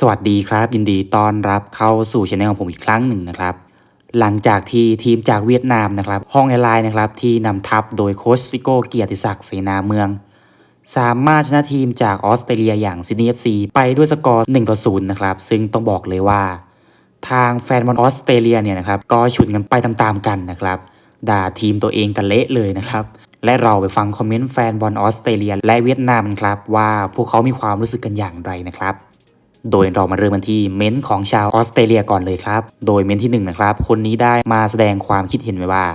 สวัสดีครับ ยินดีต้อนรับเข้าสู่ช anel ของผมอีกครั้งหนึ่งนะครับ หลังจากที่ทีมจากเวียดนามนะครับ ห้องแอร์ไลน์นะครับ ที่นำทัพโดยโคชซิโก้เกียรติศักดิ์เสนาเมือง สามารถชนะทีมจากออสเตรเลียอย่างซิดนีย์เอฟซีไปด้วยสกอร์1ต่อ0นะครับ ซึ่งต้องบอกเลยว่า ทางแฟนบอลออสเตรเลียเนี่ยนะครับ ก็ฉุนกันไปตามๆกันนะครับ ด่าทีมตัวเองกันเละเลยนะครับ และเราไปฟังคอมเมนต์แฟนบอลออสเตรเลียและเวียดนามกันครับ ว่าพวกเขามีความรู้สึกกันอย่างไรนะครับ โดยเรามาเริ่มกันที่เม้นต์ของชาวออสเตรเลียก่อนเลยครับ โดยเม้นต์ที่1นงนะครับ คนนี้ได้มาแสดงความคิดเห็นไว้ว่า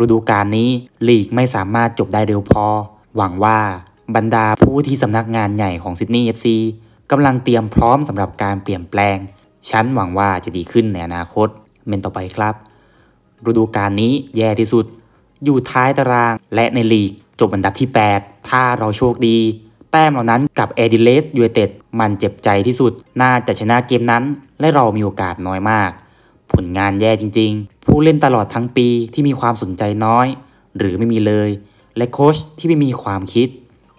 ฤดูกาลนี้ลีกไม่สามารถจบได้เร็วพอ หวังว่าบรรดาผู้ที่สำนักงานใหญ่ของซิดนีย์ FC กำลังเตรียมพร้อมสำหรับการเปลี่ยนแปลง ฉันหวังว่าจะดีขึ้นในอนาคต เมนต์ต่อไปครับ ฤดูกาลนี้แย่ที่สุด อยู่ท้ายตารางและในลีก จบอันดับที่ 8 ถ้าเราโชคดี แต้มเหล่านั้นกับเอดิเลสยูไนเต็ดมันเจ็บใจที่สุด น่าจะชนะเกมนั้น และเรามีโอกาสน้อยมาก ผลงานแย่จริง ๆ ผู้เล่นตลอดทั้งปีที่มีความสนใจน้อย หรือไม่มีเลย และโค้ชที่ไม่มีความคิด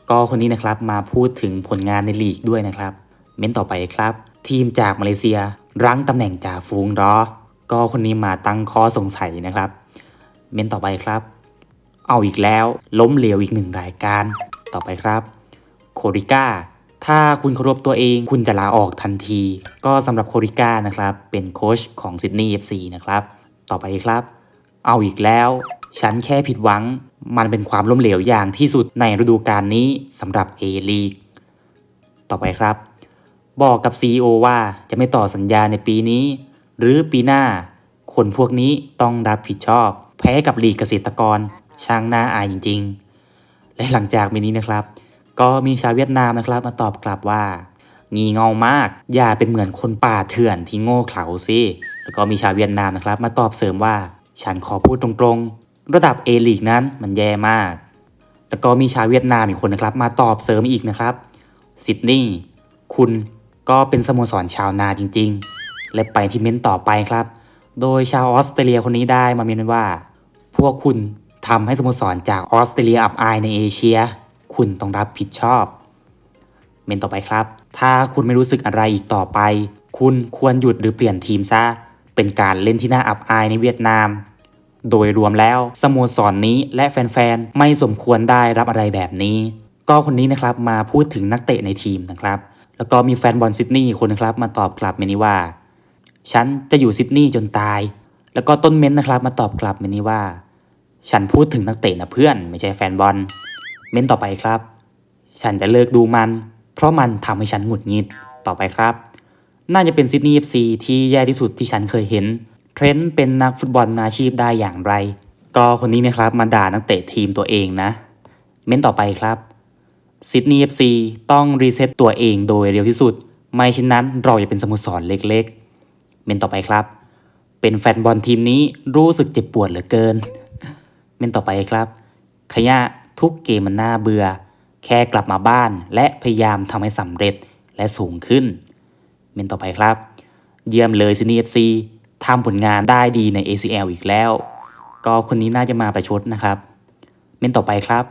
ก็คนนี้นะครับมาพูดถึงผลงานในลีกด้วยนะครับ เม้นต่อไปครับ ทีมจากมาเลเซีย รั้งตำแหน่งจ่าฟูงรอ ก็คนนี้มาตั้งข้อสงสัยนะครับ เม้นต่อไปครับ เอาอีกแล้วล้มเหลวอีกหนึ่งรายการ ต่อไปครับโคริก้าถ้าคุณเคารพตัวเองคุณจะลาออกทันที ก็สำหรับโคริก้านะครับ เป็นโค้ชของซิดนีย์ FC นะครับ ต่อไปครับ เอาอีกแล้ว ฉันแค่ผิดหวัง มันเป็นความล้มเหลวอย่างที่สุดในฤดูกาลนี้สำหรับ A ลีกต่อไปครับ บอกกับ CEO ว่าจะไม่ต่อสัญญาในปีนี้ หรือปีหน้า คนพวกนี้ต้องรับผิดชอบ แพ้กับลีกเกษตรกร ช่างน่าอายจริง ๆ และหลังจากมีนี้นะครับ ก็มีชาวเวียดนามนะครับมาตอบกลับว่า งีเงามาก อย่าเป็นเหมือนคนป่าเถื่อนที่โง่เขลาสิแล้วก็มีชาวเวียดนามนะครับ มาตอบเสริมว่า ฉันขอพูดตรงๆ ระดับ A ลีกนั้นมันแย่มาก แล้วก็มีชาวเวียดนามอีกคนนะครับ มาตอบเสริมอีกนะครับซิดนีย์คุณก็เป็นสโมสรชาวนาจริง ๆ และไปที่เม้นต์ต่อไปครับ โดยชาวออสเตรเลียคนนี้ได้มาเม้นว่า พวกคุณทำให้สโมสรจากออสเตรเลียอับอายในเอเชีย คุณต้องรับผิดชอบ เมนต่อไปครับ ถ้าคุณไม่รู้สึกอะไรอีกต่อไป คุณควรหยุดหรือเปลี่ยนทีมซะ เป็นการเล่นที่น่าอับอายในเวียดนาม โดยรวมแล้วสโมสรนนี้และแฟนๆ ไม่สมควรได้รับอะไรแบบนี้ ก็คนนี้นะครับมาพูดถึงนักเตะในทีมนะครับ แล้วก็มีแฟนบอลซิดนีย์คนนะครับมาตอบกลับเมนี้ว่า ฉันจะอยู่ซิดนีย์จนตาย แล้วก็ต้นเม้นต์นะครับมาตอบกลับเมนี้ว่า ฉันพูดถึงนักเตะนะเพื่อนไม่ใช่แฟนบอล เม้นต่อไปครับ ฉันจะเลิกดูมัน เพราะมันทำให้ฉันหงุดหงิดต่อไปครับ น่าจะเป็นซิดนีย์เอฟซีที่แย่ที่สุดที่ฉันเคยเห็น เทรนต์เป็นนักฟุตบอลอาชีพได้อย่างไร ก็คนนี้นะครับมาด่านักเตะทีมตัวเองนะ เม้นต่อไปครับซิดนีย์เอฟซีต้องรีเซ็ตตัวเองโดยเร็วที่สุด ไม่เช่นนั้นเราจะเป็นสโมสรเล็กๆ เมนต่อไปครับ เป็นแฟนบอลทีมนี้รู้สึกเจ็บปวดเหลือเกิน เมนต่อไปครับ ขยะทุกเกมมันน่าเบื่อ แค่กลับมาบ้านและพยายามทำให้สำเร็จและสูงขึ้น เมนต่อไปครับ เยี่ยมเลยซินีเอฟซีทำผลงานได้ดีใน ACL อีกแล้ว ก็คนนี้น่าจะมาประชดนะครับ เมนต่อไปครับ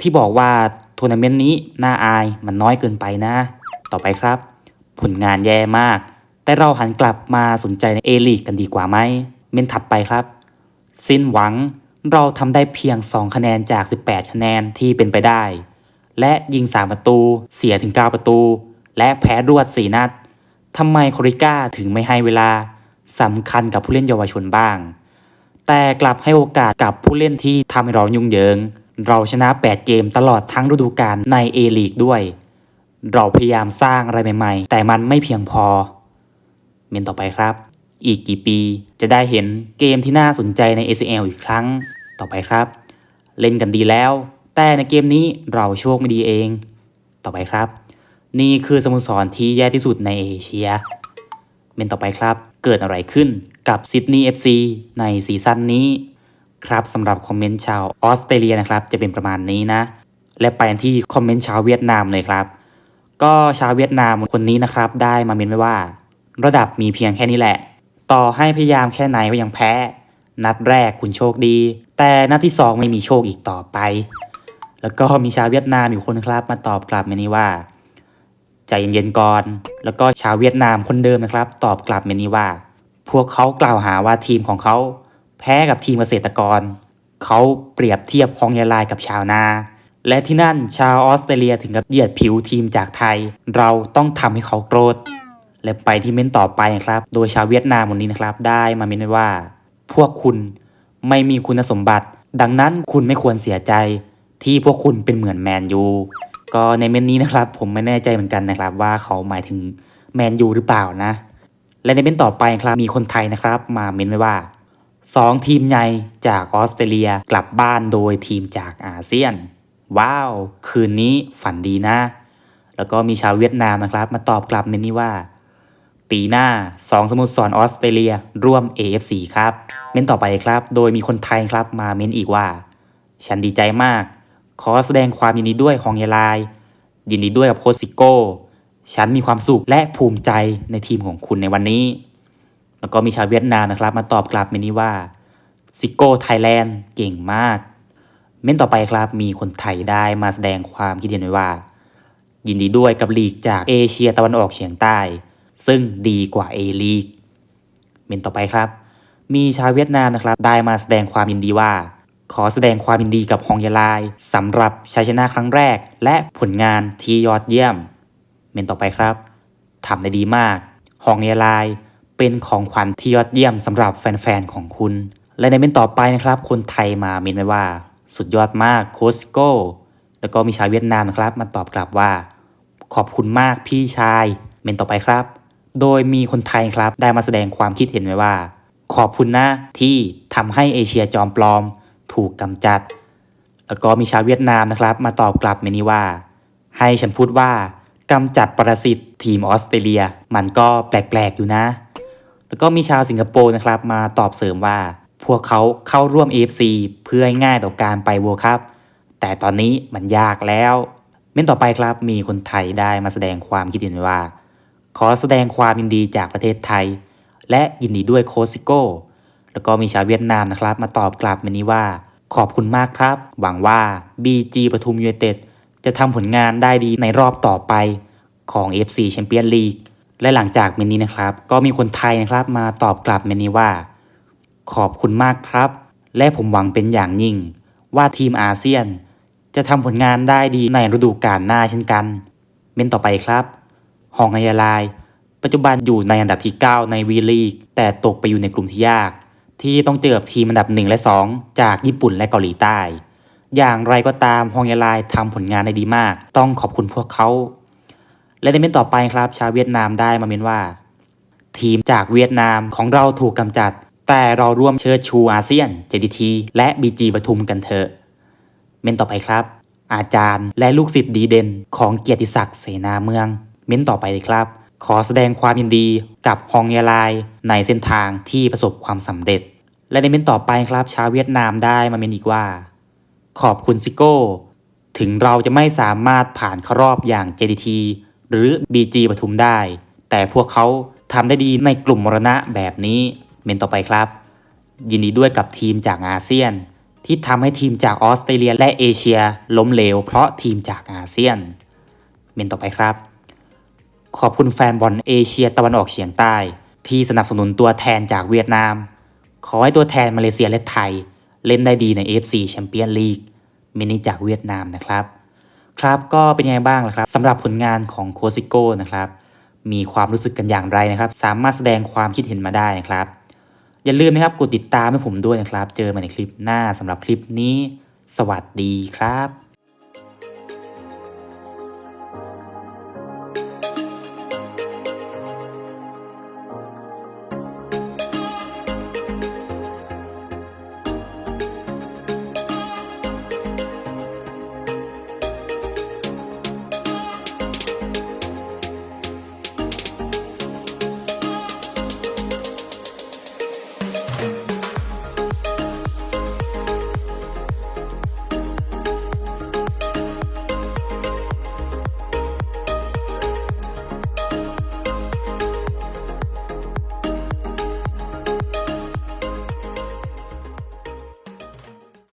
ที่บอกว่าทัวร์นาเมนต์นี้น่าอายมันน้อยเกินไปนะ ต่อไปครับ ผลงานแย่มาก แต่เราหันกลับมาสนใจในเอลีกกันดีกว่าไหม เมนถัดไปครับ สิ้นหวังเราทำได้เพียง 2 คะแนนจาก 18 คะแนนที่เป็นไปได้ และยิง 3 ประตู เสียถึง 9 ประตู และแพ้รวด 4 นัดทำไมโคริก้าถึงไม่ให้เวลาสำคัญกับผู้เล่นเยาวชนบ้าง แต่กลับให้โอกาสกับผู้เล่นที่ทำให้เรายุ่งเหยิง เราชนะ 8 เกมตลอดทั้งฤดูกาลใน A ลีกด้วย เราพยายามสร้างอะไรใหม่ ๆ แต่มันไม่เพียงพอ เมนต่อไปครับ อีกกี่ปีจะได้เห็นเกมที่น่าสนใจใน ACL อีกครั้งต่อไปครับ เล่นกันดีแล้ว แต่ในเกมนี้เราโชคไม่ดีเอง ต่อไปครับ นี่คือสโมสรที่แย่ที่สุดในเอเชียเมนต่อไปครับ เกิดอะไรขึ้นกับซิดนีย์ FC ในซีซั่นนี้ ครับสำหรับคอมเมนต์ชาวออสเตรเลียนะครับ จะเป็นประมาณนี้นะ และไปกันที่คอมเมนต์ชาวเวียดนามเลยครับ ก็ชาวเวียดนามคนนี้นะครับ ได้มาเมนไว้ว่า ระดับมีเพียงแค่นี้แหละ ต่อให้พยายามแค่ไหนก็ยังแพ้ นัดแรกคุณโชคดี แต่นัดที่ 2 ไม่มีโชคอีกต่อไป แล้วก็มีชาวเวียดนามอยู่คนครับมาตอบกลับมานี้ว่าใจเย็นๆก่อน แล้วก็ชาวเวียดนามคนเดิมนะครับ ตอบกลับมานี้ว่า พวกเขากล่าวหาว่าทีมของเขา แพ้กับทีมเกษตรกร เขาเปรียบเทียบฮองยาลายกับชาวนาและที่นั่นชาวออสเตรเลียถึงกับเหยียดผิวทีมจากไทย เราต้องทำให้เขาโกรธ และไปที่เม้นต่อไปนะครับ โดยชาวเวียดนามคนนี้นะครับ ได้มาเม้นไว้ว่า พวกคุณไม่มีคุณสมบัติ ดังนั้นคุณไม่ควรเสียใจ ที่พวกคุณเป็นเหมือนแมนยูก็ในเม้นนี้นะครับ ผมไม่แน่ใจเหมือนกันนะครับ ว่าเขาหมายถึงแมนยูหรือเปล่านะ และในเม้นต่อไปครับมีคนไทยนะครับ มาเม้นไว้ว่าสองทีมใหญ่จากออสเตรเลียกลับบ้านโดยทีมจากอาเซียน ว้าว คืนนี้ฝันดีนะ แล้วก็มีชาวเวียดนามนะครับ มาตอบกลับเมนนี้ว่า ปีหน้า 2 สโมสรออสเตรเลีย ร่วม AFC ครับ เม้นต่อไปครับ โดยมีคนไทยครับมาเม้นอีกว่า ฉันดีใจมาก ขอแสดงความยินดีด้วยฮองเยลาย ยินดีด้วยกับโค้ชซิโก้ ฉันมีความสุขและภูมิใจในทีมของคุณในวันนี้ แล้วก็มีชาวเวียดนามนะครับ มาตอบกลับเมนนี้ว่าซิโก้ไทยแลนด์เก่งมาก เม้นต่อไปครับมีคนไทยได้มาแสดงความคิดเห็นไว้ว่า ยินดีด้วยกับลีกจากเอเชียตะวันออกเฉียงใต้ ซึ่งดีกว่า A ลีกเมนต่อไปครับ มีชาวเวียดนามนะครับ ได้มาแสดงความยินดีว่า ขอแสดงความยินดีกับฮองยาลายสำหรับชัยชนะครั้งแรก และผลงานที่ยอดเยี่ยม เมนต่อไปครับทำได้ดีมากฮองเยลายเป็นของขวัญที่ยอดเยี่ยมสำหรับแฟนๆของคุณ และในเมนต่อไปนะครับ คนไทยมาเมนไว้ว่า สุดยอดมากโคชโก้แล้วก็มีชาวเวียดนามนะครับ มาตอบกลับว่า ขอบคุณมากพี่ชาย เมนต่อไปครับ โดยมีคนไทยครับได้มาแสดงความคิดเห็นไว้ว่า ขอบคุณนะที่ทำให้เอเชียจอมปลอม ถูกกำจัด แล้วก็มีชาวเวียดนามนะครับ มาตอบกลับเมนี้ว่า ให้ฉันพูดว่ากำจัดปรสิตทีมออสเตรเลีย มันก็แปลกๆอยู่นะ แล้วก็มีชาวสิงคโปร์นะครับ มาตอบเสริมว่า พวกเขาเข้าร่วม AFC เพื่อง่ายต่อการไปโวลคัพแต่ตอนนี้มันยากแล้ว เม้นต่อไปครับมีคนไทยได้มาแสดงความคิดเห็นว่า ขอแสดงความยินดีจากประเทศไทย และยินดีด้วยโคซิโก้แล้วก็มีชาวเวียดนามนะครับ มาตอบกลับมานี้ว่า ขอบคุณมากครับ หวังว่า BG ปทุมยูไนเต็ดจะทำผลงานได้ดีในรอบต่อไปของ FC c h a m p i o n League และหลังจากเมนี้นะครับ ก็มีคนไทยนะครับมาตอบกลับเมนนี้ว่า ขอบคุณมากครับ และผมหวังเป็นอย่างยิ่ง ว่าทีมอาเซียน จะทำผลงานได้ดีในฤดูกาลหน้าเช่นกัน เมนต่อไปครับ ฮองฮยาลาย ปัจจุบันอยู่ในอันดับที่ 9 ในวีลีก แต่ตกไปอยู่ในกลุ่มที่ยาก ที่ต้องเจอกับทีมอันดับ 1 และ 2 จากญี่ปุ่นและเกาหลีใต้ อย่างไรก็ตามฮองยาลายทำผลงานได้ดีมาก ต้องขอบคุณพวกเขา และในเมนต่อไปครับ ชาวเวียดนามได้มาเมนว่า ทีมจากเวียดนามของเราถูกกำจัด แต่เราร่วมเชิดชูอาเซียน JDT และ BG ปทุมกันเถอะ เมนต่อไปครับอาจารย์และลูกศิษย์ดีเด่นของเกียรติศักดิ์เสนาเมือง เมนต่อไปเลยครับ ขอแสดงความยินดีกับฮองยาลายในเส้นทางที่ประสบความสำเร็จ และในเมนต่อไปครับชาวเวียดนามได้มาเมนอีกว่า ขอบคุณซิโก้ ถึงเราจะไม่สามารถผ่านเข้ารอบอย่าง JDT หรือ BG ปทุมได้ แต่พวกเขาทำได้ดีในกลุ่มมรณะแบบนี้ เมนต่อไปครับ ยินดีด้วยกับทีมจากอาเซียน ที่ทำให้ทีมจากออสเตรเลียและเอเชีย ล้มเหลวเพราะทีมจากอาเซียน เมนต่อไปครับ ขอบคุณแฟนบอลเอเชียตะวันออกเฉียงใต้ ที่สนับสนุนตัวแทนจากเวียดนาม ขอให้ตัวแทนมาเลเซียและไทย เล่นได้ดีใน AFC Champions League มนนี้จากเวียดนามนะครับ ครับก็เป็นยังไงบ้างล่ะครับสำหรับผลงานของโคซิโก้นะครับ มีความรู้สึกกันอย่างไรนะครับ สามารถแสดงความคิดเห็นมาได้นะครับ อย่าลืมนะครับกดติดตามให้ผมด้วยนะครับ เจอกันใหม่ในคลิปหน้าสำหรับคลิปนี้ สวัสดีครับ